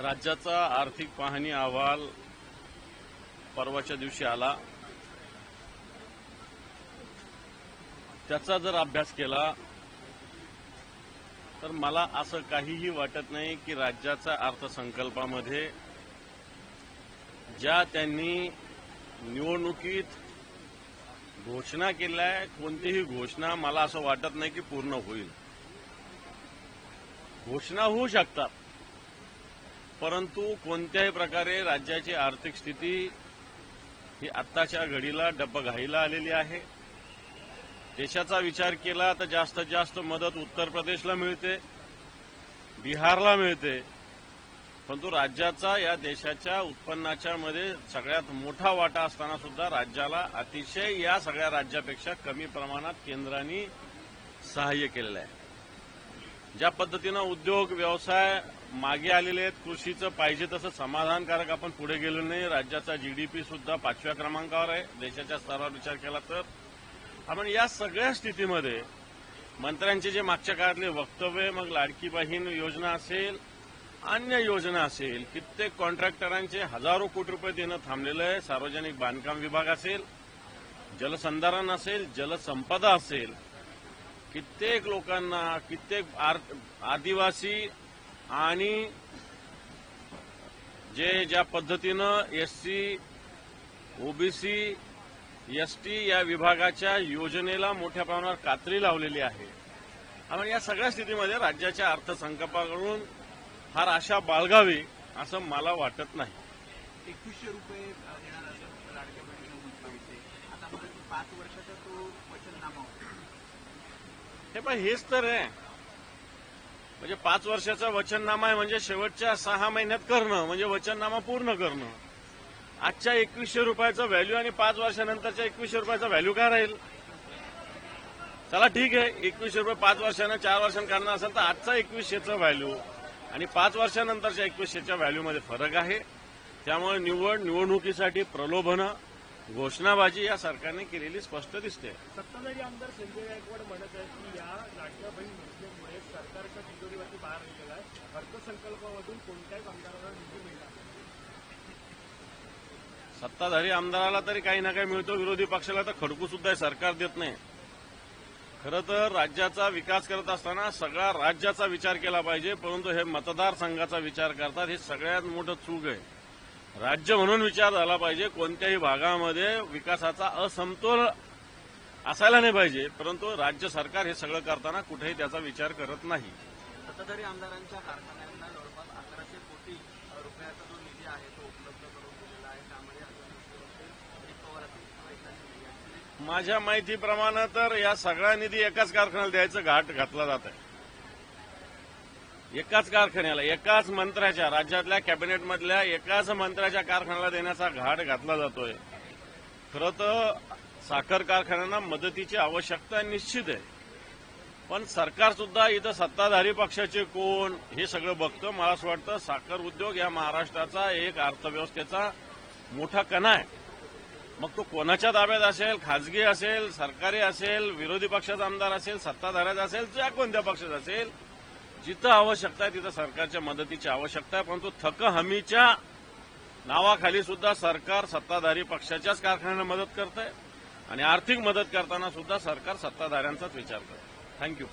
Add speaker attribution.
Speaker 1: राज्याचा आर्थिक पाहणी अहवाल परवाच्या दिवशी आला. त्याचा जर अभ्यास केला तर मला असं काहीही वाटत नाही की राज्याच्या अर्थसंकल्पामध्ये ज्या त्यांनी निवडणुकीत घोषणा केल्या आहे कोणतीही घोषणा मला असं वाटत नाही की पूर्ण होईल. घोषणा होऊ शकतात. परंतु कोणत्याही प्रकारे राज्याची आर्थिक स्थिती ही आत्ताच्या घडीला डब्बघाईला आलेली आहे. देशाचा विचार केला तर जास्तीत जास्त मदत उत्तर प्रदेशला मिळते बिहारला मिळते. परंतु राज्याचा या देशाच्या उत्पन्नाच्या मध्ये सगळ्यात मोठा वाटा असताना सुद्धा राज्याला अतिशय या सगळ्या राज्यापेक्षा कमी प्रमाणात केंद्राने सहाय्य केलेलं आहे. ज्या पद्धतीनं उद्योग व्यवसाय मागे आलेले आहेत कृषीचं पाहिजे तसं समाधानकारक आपण पुढे गेलो नाही. राज्याचा जीडीपी सुद्धा पाचव्या क्रमांकावर आहे. देशाच्या स्तरावर विचार केला तर. आपण या सगळ्या स्थितीमध्ये मंत्र्यांचे जे मागच्या काळातले वक्तव्य मग लाडकी बहीण योजना असेल अन्य योजना असेल कित्येक कॉन्ट्रॅक्टरांचे हजारो कोटी रुपये देणं थांबलेलं आहे. सार्वजनिक बांधकाम विभाग असेल जलसंधारण असेल जलसंपदा असेल कित्येक लोकांना कित्येक आदिवासी आणि जे ज्या पद्धतीनं S C OBC S T या विभागाच्या योजनेला मोठ्या प्रमाणावर कात्री लावलेली आहे. आणि या सगळ्या स्थितीमध्ये राज्याच्या अर्थसंकल्पाकडून फार आशा बाळगावी असं मला वाटत नाही.
Speaker 2: एकवीसशे रुपये पाच वर्षाचा तो वचननामा होता.
Speaker 1: हे पण हेच तर आहे. म्हणजे पाच वर्षाचा वचननामा आहे म्हणजे शेवटच्या सहा महिन्यात करणं म्हणजे वचननामा पूर्ण करणं. आजच्या एकवीसशे रुपयाचा व्हॅल्यू आणि पाच वर्षानंतरच्या एकवीसशे रुपयाचा व्हॅल्यू काय राहील? चला ठीक आहे एकवीसशे रुपये पाच वर्षानं चार वर्षांनी करणार असेल तर आजचा एकवीसशेचा व्हॅल्यू आणि पाच वर्षानंतरच्या एकवीसशेच्या व्हॅल्यूमध्ये फरक आहे. त्यामुळे निवड निवडणुकीसाठी प्रलोभनं घोषणाबाजी या सरकारने केलेली स्पष्ट दिसते.
Speaker 3: सत्ताधारी आमदार संजय गायकवाड म्हणत आहेत की या लाडक्या बहीण योजनेमुळे सरकारच्या तिजोरीवरती गेलेला आहे. अर्थसंकल्पामधून कोणत्याही आमदाराला निधी मिळणार.
Speaker 1: सत्ताधारी आमदाराला तरी काही ना काही मिळतो विरोधी पक्षाला तर खडकू सुद्धा सरकार देत नाही. खरं तर राज्याचा विकास करत असताना सगळा राज्याचा विचार केला पाहिजे परंतु हे मतदारसंघाचा विचार करतात हे सगळ्यात मोठं चूक आहे. राज्य म्हणून विचार झाला पाहिजे. कोणत्याही भागामध्ये विकासाचा असमतोल असायला नाही पाहिजे. परंतु राज्य सरकार हे सगळं करताना कुठेही त्याचा विचार करत नाही.
Speaker 2: सत्ताधारी आमदारांच्या कारखान्यांना जवळपास अकराशे कोटी रुपयाचा जो निधी आहे तो उपलब्ध करून दिलेला आहे. यांचे
Speaker 1: माझ्या माहितीप्रमाणे तर या सगळा निधी एकाच कारखान्याला द्यायचं घाट घातला जात आहे एकाच कारखान्याला एकाच मंत्र्याच्या राज्यातल्या कॅबिनेटमधल्या एकाच मंत्र्याच्या कारखान्याला देण्याचा घाट घातला जातोय. खरं तर साखर कारखान्यांना मदतीची आवश्यकता निश्चित आहे. पण सरकार सुद्धा इथं सत्ताधारी पक्षाचे कोण हे सगळं बघतं. मला असं वाटतं साखर उद्योग या महाराष्ट्राचा एक अर्थव्यवस्थेचा मोठा कणा आहे. मग तो कोणाच्या ताब्यात असेल? खाजगी असेल? सरकारी असेल? विरोधी पक्षाचा आमदार असेल? सत्ताधाऱ्याचा असेल? ज्या कोणत्या पक्षाचा असेल? जिथं आवश्यकता आहे तिथं सरकारच्या मदतीची आवश्यकता आहे परंतु थक हमीच्या नावाखाली सुद्धा सरकार सत्ताधारी पक्षाच्याच कारखान्यांना मदत करत आहे आणि आर्थिक मदत करताना सुद्धा सरकार सत्ताधाऱ्यांचाच विचार करत थँक्यू